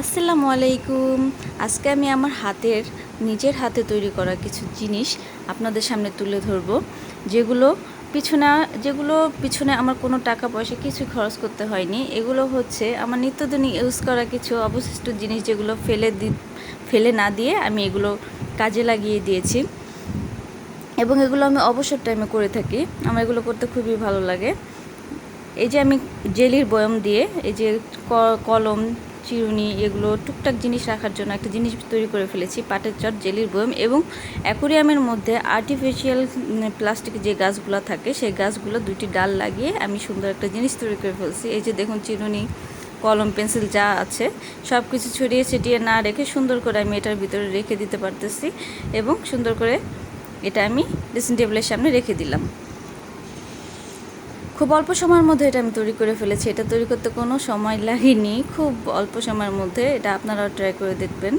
আসসালামু আলাইকুম। আজকে আমি আমার হাতের, নিজের হাতে তৈরি করা কিছু জিনিস আপনাদের সামনে তুলে ধরবো। যেগুলো পিছনে যেগুলো পিছনে আমার কোনো টাকা পয়সা কিছু খরচ করতে হয়নি, এগুলো হচ্ছে আমার নিত্যদিনই ইউজ করা কিছু অবশিষ্ট জিনিস যেগুলো ফেলে দি, ফেলে না দিয়ে আমি এগুলো কাজে লাগিয়ে দিয়েছি। এবং এগুলো আমি অবসর টাইমে করে থাকি। আমার এগুলো করতে খুবই ভালো লাগে। এই যে আমি জেলির বয়ম দিয়ে, এই যে কলম চিরুনি, এগুলো টুকটাক জিনিস রাখার জন্য একটা জিনিস তৈরি করে ফেলেছি, পাটের চট, জেলির বয়ম এবং অ্যাকোরিয়ামের মধ্যে আর্টিফিশিয়াল প্লাস্টিক যে গাছগুলো থাকে, সেই গাছগুলো দুটি ডাল লাগিয়ে আমি সুন্দর একটা জিনিস তৈরি করে ফেলছি। এই যে দেখুন চিরুনি, কলম, পেন্সিল যা আছে সব কিছু ছড়িয়ে ছিটিয়ে না রেখে সুন্দর করে আমি এটার ভিতরে রেখে দিতে পারতেছি এবং সুন্দর করে এটা আমি ড্রেসিং টেবিলের সামনে রেখে দিলাম। খুব অল্প সময়ের মধ্যে এটা আমি তৈরি করে ফেলেছি। এটা তৈরি করতে কোনো সময় লাগেনি। খুব অল্প সময়ের মধ্যে এটা আপনারাও ট্রাই করে দেখবেন।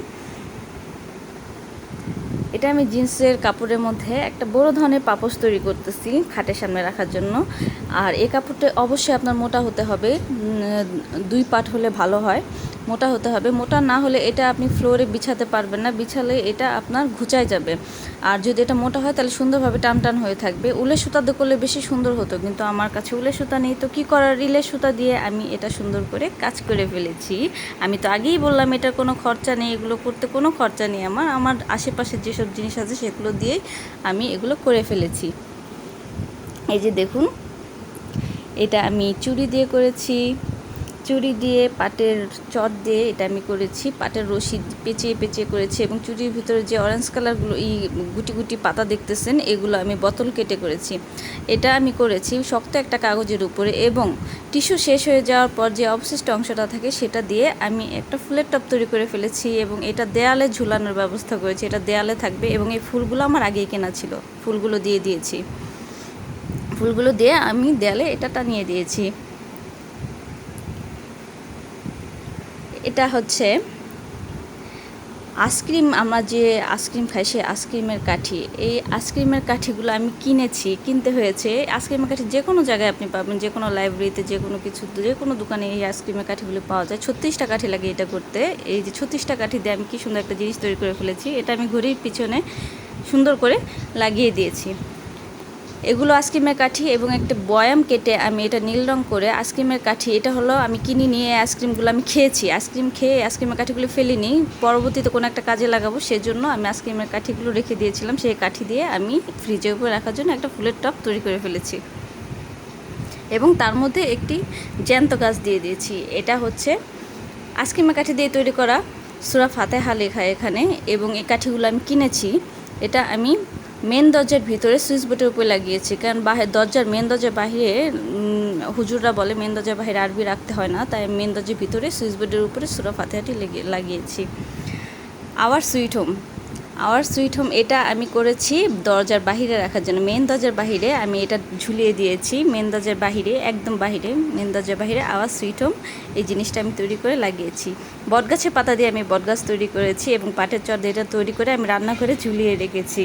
এটা আমি জিন্সের কাপড়ের মধ্যে একটা বড় ধরনের পাপোশ তৈরি করতেছি খাটের সামনে রাখার জন্য। আর এই কাপড়টা অবশ্যই আপনার মোটা হতে হবে। দুই পাট হলে ভালো হয়। মোটা হতে হবে। মোটা না হলে এটা আপনি ফ্লোরে বিছাতে পারবেন না। বিছালে এটা আপনার ঘুচায় যাবে। আর যদি এটা মোটা হয়, তাহলে সুন্দরভাবে টান টান হয়ে থাকবে। উলের সুতা দিয়ে করলে বেশি সুন্দর হতো, কিন্তু আমার কাছে উলের সুতা নেই। তো কী করার? রিলের সুতা দিয়ে আমি এটা সুন্দর করে কাজ করে ফেলেছি। আমি তো আগেই বললাম, এটার কোনো খরচা নেই, এগুলো করতে কোনো খরচা নেই আমার। আমার আশেপাশে যেসব জিনিস আছে, সেগুলো দিয়েই আমি এগুলো করে ফেলেছি। এই যে দেখুন, এটা আমি চুড়ি দিয়ে করেছি। চুড়ি দিয়ে, পাটের চট দিয়ে এটা আমি করেছি। পাটের রশি পেঁচিয়ে পেঁচিয়ে করেছি এবং চুড়ির ভিতরে যে অরেঞ্জ কালারগুলো এই গুটি গুটি পাতা দেখতেছেন, এগুলো আমি বোতল কেটে করেছি। এটা আমি করেছি শক্ত একটা কাগজের উপরে এবং টিস্যু শেষ হয়ে যাওয়ার পর যে অবশিষ্ট অংশটা থাকে সেটা দিয়ে আমি একটা ফুলের টপ তৈরি করে ফেলেছি এবং এটা দেয়ালে ঝুলানোর ব্যবস্থা করেছি। এটা দেয়ালে থাকবে এবং এই ফুলগুলো আমার আগেই কেনা ছিল। ফুলগুলো দিয়ে দিয়েছি। ফুলগুলো দিয়ে আমি দেয়ালে এটা টানিয়ে দিয়েছি। এটা হচ্ছে আইসক্রিম আমরা যে আইসক্রিম খাই সেই আইসক্রিমের কাঠি। এই আইসক্রিমের কাঠিগুলো আমি কিনেছি, কিনতে হয়েছে। আইসক্রিমের কাঠি যে কোনো জায়গায় আপনি পাবেন, যে কোনো লাইব্রেরিতে যে কোনো কিছু, যে কোনো দোকানে এই আইসক্রিমের কাঠিগুলো পাওয়া যায়। ছত্রিশটা কাঠি লাগে এটা করতে। এই যে ছত্রিশটা কাঠি দিয়ে আমি কি সুন্দর একটা জিনিস তৈরি করে ফেলেছি, এটা আমি ঘড়ির পিছনে সুন্দর করে লাগিয়ে দিয়েছি। এগুলো আইসক্রিমের কাঠি এবং একটা বয়াম কেটে আমি এটা নীল রং করে আইসক্রিমের কাঠি, এটা হলো আমি কিনে নিয়ে আইসক্রিমগুলো আমি খেয়েছি। আইসক্রিম খেয়ে আইসক্রিমের কাঠিগুলো ফেলিনি, পরবর্তীতে কোনো একটা কাজে লাগাবো, সেজন্য আমি আইসক্রিমের কাঠিগুলো রেখে দিয়েছিলাম, সেই কাঠি দিয়ে আমি ফ্রিজের উপরে রাখার জন্য একটা ফুলের টপ তৈরি করে ফেলেছি। এবং তার মধ্যে একটি জ্যান্ত গাছ দিয়ে দিয়েছি, এটা হচ্ছে আইসক্রিমের কাঠি দিয়ে তৈরি করা সুরা ফাতেহা লেখা এখানে, এবং এই কাঠিগুলো আমি কিনেছি, এটা আমি মেন দরজার ভিতরে সুইচ বোর্ডের উপরে লাগিয়েছি। কারণ বাহির দরজার মেন দরজার বাহিরে হুজুররা বলে মেন দরজার বাহিরে আরবি রাখতে হয় না, তাই মেন দরজার ভিতরে সুইচ বোর্ডের উপরে সুরা ফাতেহাটি লেগে লাগিয়েছি। Our sweet home our sweet home এটা আমি করেছি দরজার বাহিরে রাখার জন্য। মেন দরজার বাহিরে আমি এটা ঝুলিয়ে দিয়েছি। মেন দরজার বাহিরে, একদম বাহিরে মেন দরজার বাহিরে আওয়ার সুইট হোম এই জিনিসটা আমি তৈরি করে লাগিয়েছি। বটগাছের পাতা দিয়ে আমি বটগাছ তৈরি করেছি এবং পাটের চর দিয়ে এটা তৈরি করে আমি রান্না করে ঝুলিয়ে রেখেছি।